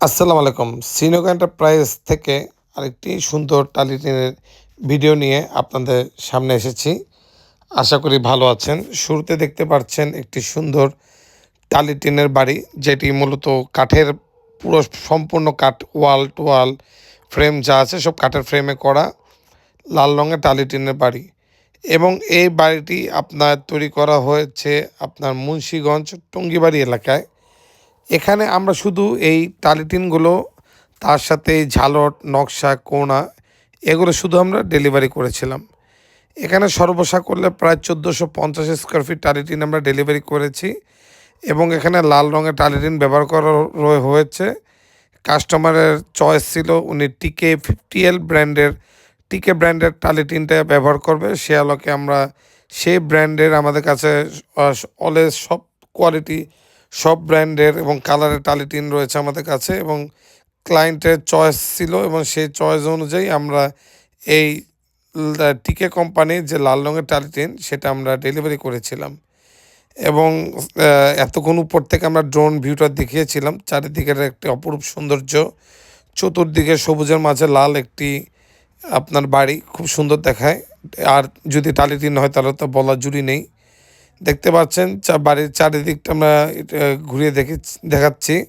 আসসালামু আলাইকুম। সিনোক এন্টারপ্রাইজ থেকে আরেকটি সুন্দর টালিটিনের ভিডিও নিয়ে আপনাদের সামনে এসেছি। আশা করি ভালো আছেন। শুরুতে দেখতে পাচ্ছেন একটি সুন্দর টালিটিনের বাড়ি, যেটি মূলত কাঠের পুরো সম্পূর্ণ কাঠ, ওয়াল, টোয়াল, ফ্রেম যা আছে সব কাঠের ফ্রেমে করা লাল রঙের টালিটিনের বাড়ি। এবং এই বাড়িটি আপনার তৈরি করা হয়েছে আপনার মুন্সীগঞ্জ টঙ্গিবাড়ি এলাকায়। এখানে আমরা শুধু এই টালিটিনগুলো তার সাথে ঝালট, নকশা, কোনা, এগুলো শুধু আমরা ডেলিভারি করেছিলাম। এখানে সর্বসা করলে প্রায় চোদ্দোশো পঞ্চাশ স্কোয়ার ফিট টালিটিন আমরা ডেলিভারি করেছি এবং এখানে লাল রঙের টালিটিন ব্যবহার করা হয়েছে। কাস্টমারের চয়েস ছিল উনি টিকে ফিফটি এল ব্র্যান্ডের, টিকে ব্র্যান্ডের টালিটিনটা ব্যবহার করবে। সে আলোকে আমরা সেই ব্র্যান্ডের আমাদের কাছে অলওয়েজ সব কোয়ালিটি সব ব্র্যান্ডের এবং কালারের টালিটিন রয়েছে আমাদের কাছে এবং ক্লায়েন্টের চয়েস ছিল এবং সেই চয়েস অনুযায়ী আমরা এই টিকে কোম্পানির যে লাল রঙের টালিটিন সেটা আমরা ডেলিভারি করেছিলাম। এবং এতক্ষণ উপর থেকে আমরা ড্রোন ভিউটা দেখিয়েছিলাম। চারিদিকের একটি অপরূপ সৌন্দর্য। চতুর্দিকে সবুজের মাঝে লাল একটি আপনার বাড়ি খুব সুন্দর দেখায়। আর যদি টালিটিন হয় তাহলে তো বলা জুড়ি নেই। দেখতে পাচ্ছেন, চা- বাড়ির চারিদিকটা আমরা ঘুরিয়ে দেখি, দেখাচ্ছি।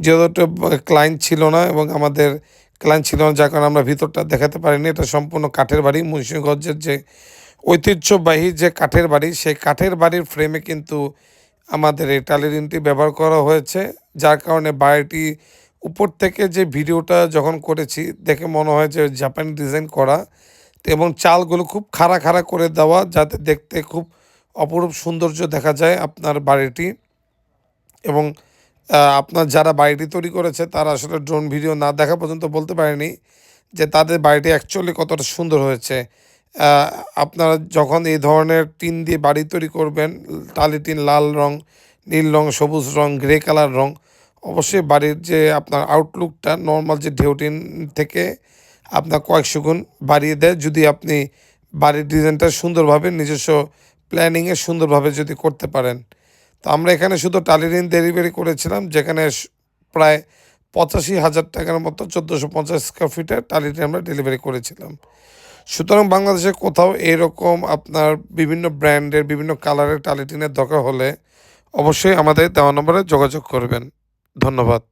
যেহেতু ক্লায়েন্ট ছিল না এবং আমাদের ক্লায়েন্ট ছিল না, যার কারণে আমরা ভিতরটা দেখাতে পারিনি। এটা সম্পূর্ণ কাঠের বাড়ি, মুন্সিগঞ্জের যে ঐতিহ্যবাহী যে কাঠের বাড়ি, সেই কাঠের বাড়ির ফ্রেমে কিন্তু আমাদের এই টালিরিনটি ব্যবহার করা হয়েছে, যার কারণে বাড়িটি উপর থেকে যে ভিডিওটা যখন করেছি, দেখে মনে হয় যে জাপানি ডিজাইন করা। এবং চালগুলো খুব খাড়া খাড়া করে দেওয়া, যাতে দেখতে খুব অপরূপ সৌন্দর্য দেখা যায় আপনার বাড়িটি এবং আপনার যারা বাড়িটি তৈরি করেছে তারা আসলে ড্রোন ভিডিও না দেখা পর্যন্ত বলতে পারেনি যে তাদের বাড়িটি অ্যাকচুয়ালি কতটা সুন্দর হয়েছে। আপনারা যখন এই ধরনের টিন দিয়ে বাড়ি তৈরি করবেন, টালি টিন লাল রং, নীল রং, সবুজ রং গ্রে কালার রং, অবশ্যই বাড়ির যে আপনার আউটলুকটা নর্মাল যে ঢেউটিন থেকে আপনার কয়েকশো গুণ বাড়িয়ে দেয়। যদি আপনি বাড়ির ডিজাইনটা সুন্দরভাবে নিজস্ব প্ল্যানিংয়ে সুন্দরভাবে যদি করতে পারেন। তো আমরা এখানে শুধু টালিরিন ডেলিভারি করেছিলাম, যেখানে প্রায় পঁচাশি হাজার টাকার মতো চোদ্দোশো পঞ্চাশ স্কোয়ার ফিটের টালিরিন আমরা ডেলিভারি করেছিলাম। সুতরাং বাংলাদেশে কোথাও এরকম আপনার বিভিন্ন ব্র্যান্ডের বিভিন্ন কালারের টালিটিনের দরকার হলে অবশ্যই আমাদের দেওয়া নম্বরে যোগাযোগ করবেন। ধন্যবাদ।